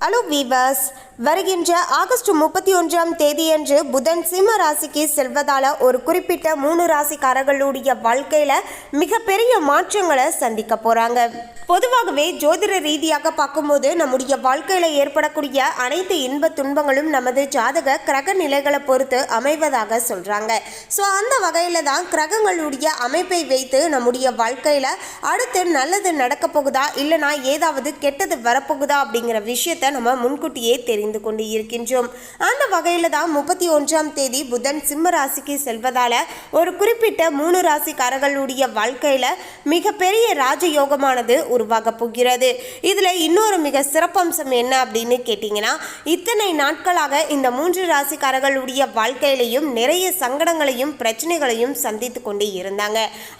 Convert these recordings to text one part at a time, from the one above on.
Hello viewers வருகின்ற August முப்பத்தி ஒன்றாம் தேதியன்று புதன் சிம்ம ராசிக்கு செல்வதால் ஒரு குறிப்பிட்ட மூணு ராசிக்காரர்களுடைய வாழ்க்கையில் மிகப்பெரிய மாற்றங்களை சந்திக்க போகிறாங்க பொதுவாகவே ஜோதிட ரீதியாக பார்க்கும்போது நம்முடைய வாழ்க்கையில் ஏற்படக்கூடிய அனைத்து இன்ப துன்பங்களும் நமது ஜாதக கிரக நிலைகளை பொறுத்து அமைவதாக சொல்கிறாங்க ஸோ அந்த வகையில் தான் கிரகங்களுடைய அமைப்பை வைத்து நம்முடைய வாழ்க்கையில் அடுத்து நல்லது நடக்க போகுதா? இல்லைனா ஏதாவது கெட்டது வரப்போகுதா அப்படிங்கிற விஷயத்தை நம்ம முன்கூட்டியே தெரிந்து கொண்டு இருக்கின்றோம் அந்த வகையில் தான் முப்பத்தி ஒன்றாம் தேதி புதன் சிம்ம ராசிக்கு செல்வதால் ஒரு குறிப்பிட்ட மூணு ராசிக்காரர்களுடைய வாழ்க்கையில் மிகப்பெரிய ராஜயோகமானது உருவாக போகிறது. இதில் இன்னொரு மிக சிறப்பம்சம் என்ன அப்படின்னு கேட்டிங்கன்னா இத்தனை நாட்களாக இந்த மூன்று ராசிக்காரர்களுடைய வாழ்க்கையிலையும் நிறைய சங்கடங்களையும் பிரச்சனைகளையும் சந்தித்து கொண்டு இருந்தாங்க.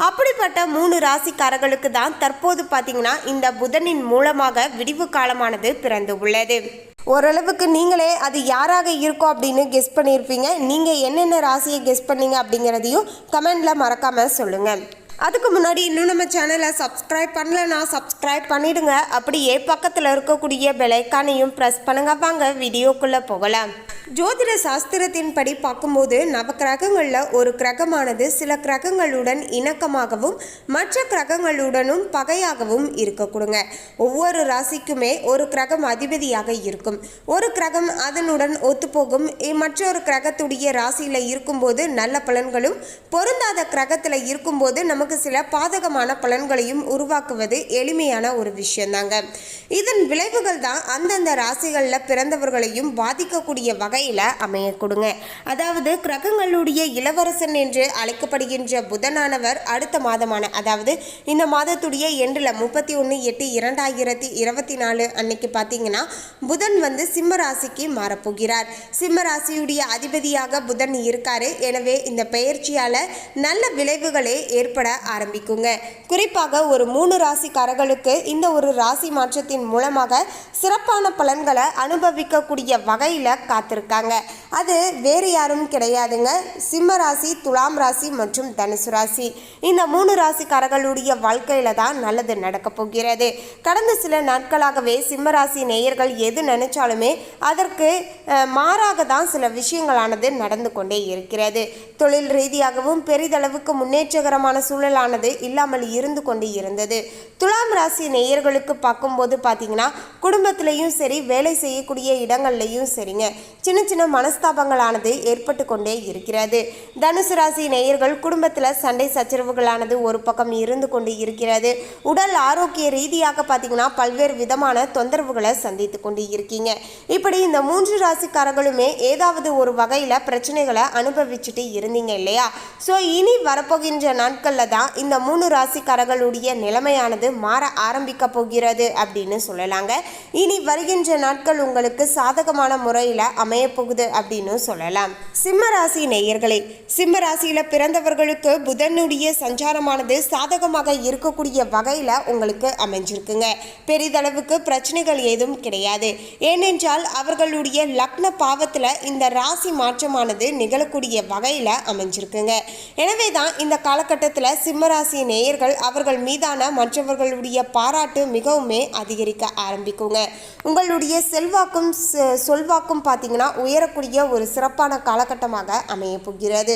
அப்படிப்பட்ட மூணு ராசிக்காரர்களுக்கு தான் தற்போது பார்த்தீங்கன்னா இந்த புதனின் மூலமாக விடிவு காலமானது பிறந்து உள்ளது ஓரளவுக்கு நீங்களே அது யாராக இருக்கும் அப்படின்னு கெஸ் பண்ணியிருப்பீங்க. நீங்கள் என்னென்ன ராசியை கெஸ் பண்ணீங்க அப்படிங்கிறதையும் கமெண்டில் மறக்காமல் சொல்லுங்கள் அதுக்கு முன்னாடி இன்னும் நம்ம சேனலை சப்ஸ்கிரைப் பண்ணலனா சப்ஸ்கிரைப் பண்ணிடுங்க. அப்படியே பக்கத்தில் இருக்கக்கூடிய பெலைக்கானையும் ப்ரெஸ் பண்ணுங்க. வாங்க வீடியோக்குள்ளே போகலாம். ஜோதிட சாஸ்திரத்தின்படி பார்க்கும்போது நவக்கிரகங்களில் ஒரு கிரகமானது சில கிரகங்களுடன் இணக்கமாகவும் மற்ற கிரகங்களுடனும் பகையாகவும் இருக்கக்கூடுங்க ஒவ்வொரு ராசிக்குமே ஒரு கிரகம் அதிபதியாக இருக்கும். ஒரு கிரகம் அதனுடன் ஒத்துப்போகும். மற்றொரு கிரகத்துடைய ராசியில் இருக்கும்போது நல்ல பலன்களும் பொருந்தாத கிரகத்தில் இருக்கும்போது நமக்கு சில பாதகமான பலன்களையும் உருவாக்குவது எளிமையான ஒரு விஷயம்தாங்க இதன் விளைவுகள் தான் அந்தந்த ராசிகளில் பிறந்தவர்களையும் பாதிக்கக்கூடிய வகை வகையில் அமைய கொடுங்க. அதாவது கிரகங்களுடைய இளவரசன் என்று அழைக்கப்படுகின்ற புதனானவர் அடுத்த மாதமான அதாவது இந்த மாதத்துடைய எண்டில் முப்பத்தி ஒன்று எட்டு இரண்டாயிரத்தி இருபத்தி நாலு அன்னைக்கு பார்த்தீங்கன்னா புதன் வந்து சிம்ம ராசிக்கு மாறப்போகிறார். சிம்ம ராசியுடைய அதிபதியாக புதன் இருக்காரு. எனவே இந்த பெயர்ச்சியால் நல்ல விளைவுகளே ஏற்பட ஆரம்பிக்குங்க. குறிப்பாக ஒரு மூணு ராசிக்காரர்களுக்கு இந்த ஒரு ராசி மாற்றத்தின் மூலமாக சிறப்பான பலன்களை அனுபவிக்கக்கூடிய வகையில் இருக்காங்க. அது வேறு யாரும் கிடையாதுங்க. சிம்ம ராசி துலாம் ராசி மற்றும் தனுசு ராசி. இந்த மூணு ராசிக்காரர்களுடைய வாழ்க்கையில தான் நல்லது நடக்கப் போகிறது. கடந்த சில நாட்களாகவே சிம்ம ராசி நேயர்கள் எது நினைச்சாலுமே அதற்கு மாறாக தான் சில விஷயங்களானது நடந்து கொண்டே இருக்கிறது. தொழில் ரீதியாகவும் பெரிதளவுக்கு முன்னேற்றகரமான சூழலானது இல்லாமல் இருந்து கொண்டு இருந்தது. துலாம் ராசி நேயர்களுக்கு பார்க்கும்போது பார்த்தீங்கன்னா குடும்பத்திலையும் சரி வேலை செய்யக்கூடிய இடங்கள்லையும் சரிங்க. சின்ன சின்ன சின்ன மனஸ்தாபங்களானது ஏற்பட்டு கொண்டே இருக்கிறது. தனுசு ராசி நேயர்கள் குடும்பத்தில் சண்டை சச்சரவுகளானது ஒரு பக்கம் இருந்து கொண்டு இருக்கிறது. உடல் ஆரோக்கிய ரீதியாக பார்த்தீங்கன்னா பல்வேறு விதமான தொந்தரவுகளை சந்தித்து கொண்டு இருக்கீங்க. இப்படி இந்த மூன்று ராசிக்காரர்களுமே ஏதாவது ஒரு வகையில் பிரச்சனைகளை அனுபவிச்சுட்டு இருந்தீங்க இல்லையா? ஸோ இனி வரப்போகின்ற நாட்களில் தான் இந்த மூணு ராசிக்காரர்களுடைய நிலைமையானது மாற ஆரம்பிக்க போகிறது அப்படின்னு சொல்லலாங்க. இனி வருகின்ற நாட்கள் உங்களுக்கு சாதகமான முறையில் அமைய போகுது அப்படின்னு சொல்லலாம். சிம்மராசி நேயர்களே சிம்மராசியில் பிறந்தவர்களுக்கு புதனுடைய சஞ்சாரமானது சாதகமாக இருக்கக்கூடிய வகையில் உங்களுக்கு அமைஞ்சிருக்குங்க. பெரிதளவுக்கு பிரச்சனைகள் ஏதும் கிடையாது. ஏனென்றால் அவர்களுடைய லக்ன பாவத்தில் இந்த ராசி மாற்றமானது நிகழக்கூடிய வகையில் அமைஞ்சிருக்குங்க. எனவே தான் இந்த காலகட்டத்தில் சிம்மராசி நேயர்கள் அவர்கள் மீதான மற்றவர்களுடைய பாராட்டு மிகவுமே அதிகரிக்க ஆரம்பிக்குங்க. உங்களுடைய செல்வாக்கும் செல்வாக்கும் சொல்வாக்கும் பார்த்தீங்கன்னா உயரக்கூடிய ஒரு சிறப்பான காலகட்டமாக அமைய போகிறது.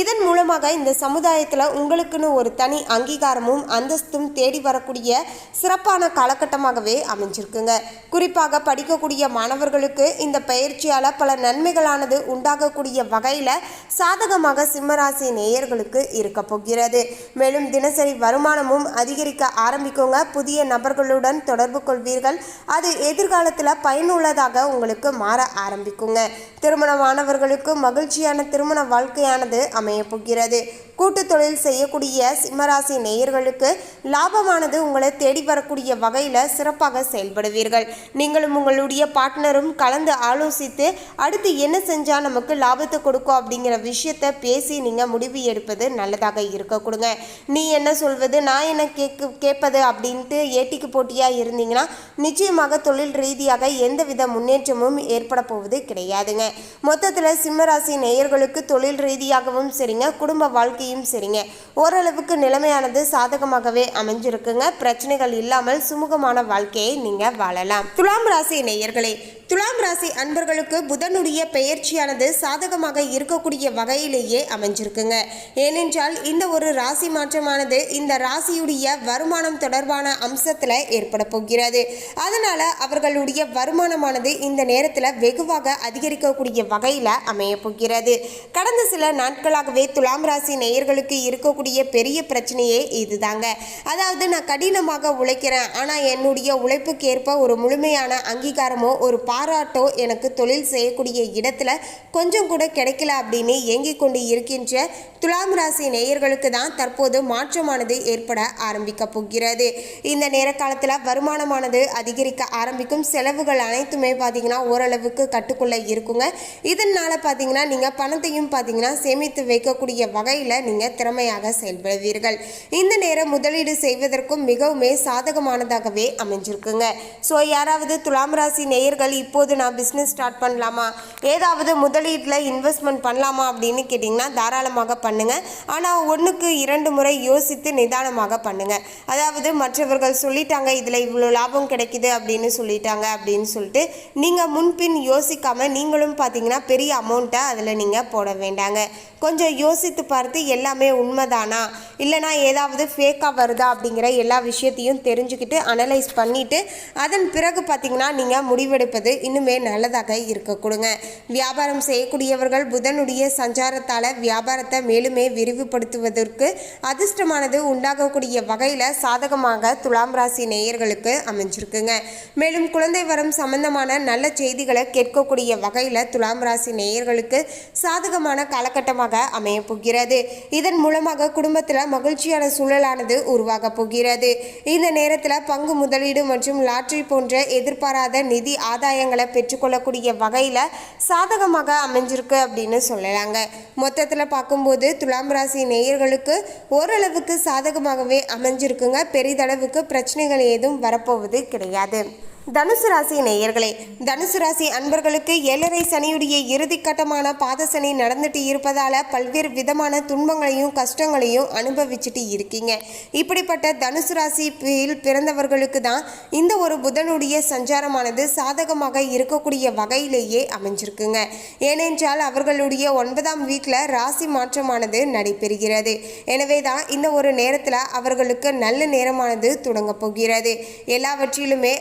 இதன் மூலமாக இந்த சமுதாயத்தில் உங்களுக்குன்னு ஒரு தனி அங்கீகாரமும் அந்தஸ்தும் தேடி வரக்கூடிய சிறப்பான காலகட்டமாகவே அமைஞ்சிருக்குங்க. குறிப்பாக படிக்கக்கூடிய மாணவர்களுக்கு இந்த பயிற்சியால் பல நன்மைகளானது உண்டாகக்கூடிய வகையில் சாதகமாக சிம்மராசி நேயர்களுக்கு இருக்க போகிறது. மேலும் தினசரி வருமானமும் அதிகரிக்க ஆரம்பிக்குங்க. புதிய நபர்களுடன் தொடர்பு கொள்வீர்கள். அது எதிர்காலத்தில் பயனுள்ளதாக உங்களுக்கு மாற ஆரம்பிக்குங்க. திருமணமானவர்களுக்கு மகிழ்ச்சியான திருமண வாழ்க்கையானது அமையப்போகிறது கூட்டு தொழில் செய்யக்கூடிய சிம்மராசி நேயர்களுக்கு லாபமானது உங்களை தேடி வரக்கூடிய வகையில் சிறப்பாக செயல்படுவீர்கள். நீங்களும் உங்களுடைய பார்ட்னரும் கலந்து ஆலோசித்து அடுத்து என்ன செஞ்சால் நமக்கு லாபத்தை கொடுக்கும் அப்படிங்கிற விஷயத்தை பேசி நீங்கள் முடிவு எடுப்பது நல்லதாக இருக்க கொடுங்க. நீ என்ன சொல்வது நான் என்ன கேட்கு கேட்பது அப்படின்ட்டு ஏட்டிக்கு போட்டியாக இருந்தீங்கன்னா நிச்சயமாக தொழில் ரீதியாக எந்தவித முன்னேற்றமும் ஏற்பட போவது கிடையாதுங்க. மொத்தத்தில் சிம்மராசி நேயர்களுக்கு தொழில் ரீதியாகவும் சரிங்க குடும்ப வாழ்க்கை வாழ்க்கையும் சரிங்க. ஓரளவுக்கு நிலைமையானது சாதகமாகவே அமைஞ்சிருக்குங்க. பிரச்சனைகள் இல்லாமல் சுமூகமான வாழ்க்கையை நீங்கள் வாழலாம். துலாம் ராசி நேயர்களே துலாம் ராசி அன்பர்களுக்கு புதனுடைய பெயர்ச்சியானது சாதகமாக இருக்கக்கூடிய வகையிலேயே அமைஞ்சிருக்குங்க. ஏனென்றால் இந்த ஒரு ராசி மாற்றமானது இந்த ராசியுடைய வருமானம் தொடர்பான அம்சத்தில் ஏற்பட போகிறது. அதனால அவர்களுடைய வருமானமானது இந்த நேரத்தில் வெகுவாக அதிகரிக்கக்கூடிய வகையில் அமைய போகிறது. கடந்த சில நாட்களாகவே துலாம் ராசி நேயர்களுக்கு இருக்கக்கூடிய பெரிய பிரச்சனையே இதுதாங்க. அதாவது நான் கடினமாக உழைக்கிறேன். ஆனால் என்னுடைய உழைப்புக்கு ஏற்ப ஒரு முழுமையான அங்கீகாரமோ ஒரு பாராட்டோ எனக்கு தொழில் செய்யக்கூடிய இடத்துல கொஞ்சம் கூட கிடைக்கல அப்படின்னு ஏங்கிக் கொண்டு இருக்கின்ற துலாம் ராசி நேயர்களுக்கு தான் தற்போது மாற்றமானது ஏற்பட ஆரம்பிக்க போகிறது. இந்த நேர காலத்தில் வருமானமானது அதிகரிக்க ஆரம்பிக்கும். செலவுகள் அனைத்துமே பார்த்தீங்கன்னா ஓரளவுக்கு கட்டுக்குள்ளே இருக்குங்க. இதனால் பார்த்தீங்கன்னா நீங்கள் பணத்தையும் பார்த்தீங்கன்னா சேமித்து வைக்கக்கூடிய வகையில் நீங்கள் திறமையாக செயல்படுவீர்கள். இந்த நேரம் முதலீடு செய்வதற்கும் மிகவுமே சாதகமானதாகவே அமைஞ்சிருக்குங்க. ஸோ யாராவது துலாம் ராசி நேயர்கள் இப்போது நான் பிஸ்னஸ் ஸ்டார்ட் பண்ணலாமா? ஏதாவது முதலீட்டில் இன்வெஸ்ட்மெண்ட் பண்ணலாமா அப்படின்னு கேட்டிங்கன்னா தாராளமாக பண்ணுங்க. ஆனால் ஒன்றுக்கு இரண்டு முறை யோசித்து நிதானமாக பண்ணுங்க. அதாவது மற்றவர்கள் சொல்லிட்டாங்க இதில் இவ்வளோ லாபம் கிடைக்குது அப்படின்னு சொல்லிட்டாங்க அப்படின்னு சொல்லிட்டு நீங்கள் முன்பின் யோசிக்காம நீங்களும் பார்த்தீங்கன்னா பெரிய அமௌண்ட்டை அதில் நீங்கள் போட வேண்டாங்க. கொஞ்சம் யோசித்து பார்த்து எல்லாமே உண்மைதானா? இல்லைனா ஏதாவது ஃபேக்காக வருதா அப்படிங்கிற எல்லா விஷயத்தையும் தெரிஞ்சுக்கிட்டு அனலைஸ் பண்ணிவிட்டு அதன் பிறகு பார்த்திங்கன்னா நீங்கள் முடிவெடுப்பது இன்னுமே நல்லதாக இருக்க கொடுங்க. வியாபாரம் செய்யக்கூடியவர்கள் புதனுடைய சஞ்சாரத்தால் வியாபாரத்தை மேலுமே விரிவுபடுத்துவதற்கு அதிர்ஷ்டமானது உண்டாகக்கூடிய வகையில் சாதகமாக துலாம் ராசி நேயர்களுக்கு அமைஞ்சிருக்குங்க. மேலும் குழந்தை வரம் சம்பந்தமான நல்ல செய்திகளை கேட்கக்கூடிய வகையில் துலாம் ராசி நேயர்களுக்கு சாதகமான காலகட்டமாக அமைய போகிறது. இதன் மூலமாக குடும்பத்தில் மகிழ்ச்சியான சூழலானது உருவாக போகிறது. இந்த நேரத்தில் பங்கு முதலீடு மற்றும் லாட்ரி போன்ற எதிர்பாராத நிதி ஆதாயங்களை பெற்றுக்கொள்ளக்கூடிய வகையில் சாதகமாக அமைஞ்சிருக்கு அப்படின்னு சொல்லலாங்க. மொத்தத்தில் பார்க்கும்போது துலாம் ராசி நேயர்களுக்கு ஓரளவுக்கு சாதகமாகவே அமைஞ்சிருக்குங்க. பெரிதளவுக்கு பிரச்சனைகள் ஏதும் வரப்போவது கிடையாது. தனுசு ராசி நேயர்களே தனுசு ராசி அன்பர்களுக்கு ஏழரை சனியுடைய இறுதிக்கட்டமான பாத சனி நடந்துட்டு இருப்பதால் பல்வேறு விதமான துன்பங்களையும் கஷ்டங்களையும் அனுபவிச்சுட்டு இருக்கீங்க. இப்படிப்பட்ட தனுசு ராசியில் பிறந்தவர்களுக்கு தான் இந்த ஒரு புதனுடைய சஞ்சாரமானது சாதகமாக இருக்கக்கூடிய வகையிலேயே அமைஞ்சிருக்குங்க. ஏனென்றால் அவர்களுடைய ஒன்பதாம் வீட்டில் ராசி மாற்றமானது நடைபெறுகிறது. எனவே தான் இந்த ஒரு நேரத்தில் அவர்களுக்கு நல்ல நேரமானது தொடங்க போகிறது. எல்லாவற்றிலுமே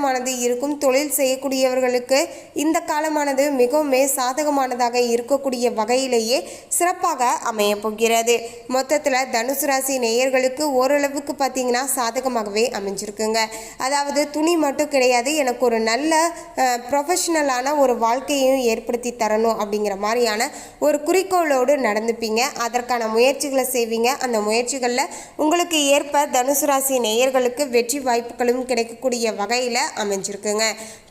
அதிர்ஷ்டமானது இருக்கும். தொழில் செய்யக்கூடியவர்களுக்கு இந்த காலமானது மிகவும் சாதகமானதாக இருக்கக்கூடிய வகையிலேயே சிறப்பாக அமைய போகிறது. மொத்தத்தில் தனுசு ராசி நேயர்களுக்கு ஓரளவுக்கு பார்த்தீங்கன்னா சாதகமாகவே அமைஞ்சிருக்குங்க. அதாவது துணி மட்டும் கிடையாது எனக்கு ஒரு நல்ல ப்ரொஃபஷ்னலான ஒரு வாழ்க்கையையும் ஏற்படுத்தி தரணும் அப்படிங்கிற மாதிரியான ஒரு குறிக்கோளோடு நடந்துப்பீங்க. அதற்கான முயற்சிகளை செய்வீங்க. அந்த முயற்சிகளில் உங்களுக்கு ஏற்ப தனுசு ராசி நேயர்களுக்கு வெற்றி வாய்ப்புகளும் கிடைக்கக்கூடிய வகையில் அமைஞ்சிருக்குங்க.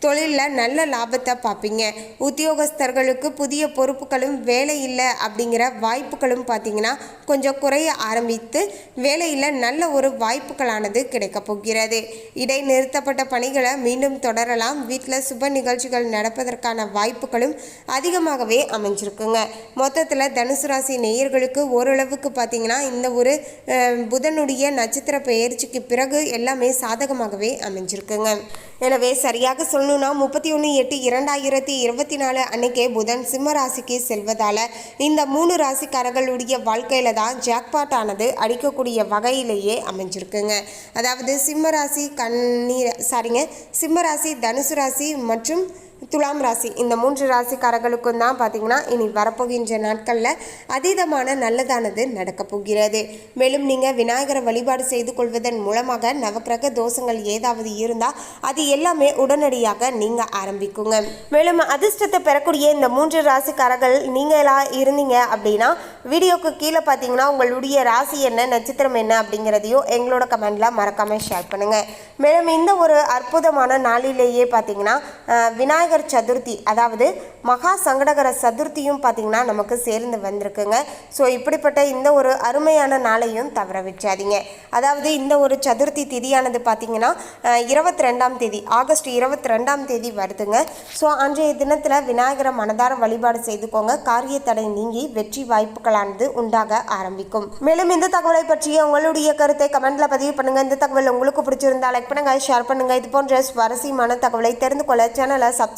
தொழிலில் நல்ல லாபத்தை பார்ப்பீங்க உத்தியோகஸ்தர்களுக்கு புதிய பொறுப்புகளும் வேலை இல்லை அப்படிங்கிற வாய்ப்புகளும் பார்த்தீங்கன்னா கொஞ்சம் குறைய ஆரம்பித்து வேலையில் நல்ல ஒரு வாய்ப்புகளானது கிடைக்கப் போகிறது. இடைநிறுத்தப்பட்ட பணிகளை மீண்டும் தொடரலாம். வீட்டில் சுப நிகழ்ச்சிகள் நடப்பதற்கான வாய்ப்புகளும் அதிகமாகவே அமைஞ்சிருக்குங்க. மொத்தத்தில் தனுசு ராசி நேயர்களுக்கு ஓரளவுக்கு பார்த்தீங்கன்னா இந்த ஒரு புதனுடைய நட்சத்திர பெயர்ச்சிக்கு பிறகு எல்லாமே சாதகமாகவே அமைஞ்சிருக்குங்க. எனவே சரியாக சொல்லணும்னா முப்பத்தி ஒன்று எட்டு இரண்டாயிரத்தி இருபத்தி நாலு அன்னைக்கே புதன் சிம்ம ராசிக்கு செல்வதால் இந்த மூணு ராசிக்காரர்களுடைய வாழ்க்கையில் தான் ஜாக்பாட் ஆனது அடிக்கக்கூடிய வகையிலேயே அமைஞ்சிருக்குங்க. அதாவது சிம்ம ராசி கண்ணீர் சாரிங்க சிம்ம ராசி தனுசு ராசி மற்றும் துலாம் ராசி. இந்த மூன்று ராசிக்காரர்களுக்கும் தான் பார்த்தீங்கன்னா இனி வரப்போகின்ற நாட்களில் அதீதமான நல்லதானது நடக்கப் போகிறது. மேலும் நீங்கள் விநாயகரை வழிபாடு செய்து கொள்வதன் மூலமாக நவக்கிரக தோஷங்கள் ஏதாவது இருந்தால் அது எல்லாமே உடனடியாக நீங்கள் ஆரம்பிக்குங்க. மேலும் அதிர்ஷ்டத்தை பெறக்கூடிய இந்த மூன்று ராசிக்காரர்கள் நீங்களா இருந்தீங்க அப்படின்னா வீடியோக்கு கீழே பார்த்தீங்கன்னா உங்களுடைய ராசி என்ன நட்சத்திரம் என்ன அப்படிங்கிறதையும் எங்களோட கமெண்டில் மறக்காமல் ஷேர் பண்ணுங்கள் மேலும் இந்த ஒரு அற்புதமான நாளிலேயே பார்த்தீங்கன்னா விநாயகர் சங்கடகர் சதுர்த்தி அதாவது மகா சங்கடகர சதுர்த்தியும் பார்த்திங்கன்னா நமக்கு சேர்ந்து வந்திருக்குங்க. ஸோ இப்படிப்பட்ட இந்த ஒரு அருமையான நாளையும் தவற விட்டுறாதீங்க. அதாவது இந்த ஒரு சதுர்த்தி திதியானது பார்த்திங்கன்னா இருபத்தி ரெண்டாம் தேதி ஆகஸ்ட் இருபத்தி ரெண்டாம் தேதி வருதுங்க. ஸோ அன்றைய தினத்தில் விநாயகரை மனதார வழிபாடு செய்துக்கோங்க. காரிய தடை நீங்கி வெற்றி வாய்ப்புகளானது உண்டாக ஆரம்பிக்கும். மேலும் இந்த தகவலை பற்றிய உங்களுடைய கருத்தை கமெண்ட்ல பதிவு பண்ணுங்க. இந்த தகவல் உங்களுக்கு பிடிச்சிருந்தா லைக் பண்ணுங்க ஷேர் பண்ணுங்க. இது போன்ற சுவாரஸ்யமான தகவலை தெரிந்து கொள்ள சேனலை சப்ஸ்கிரைப்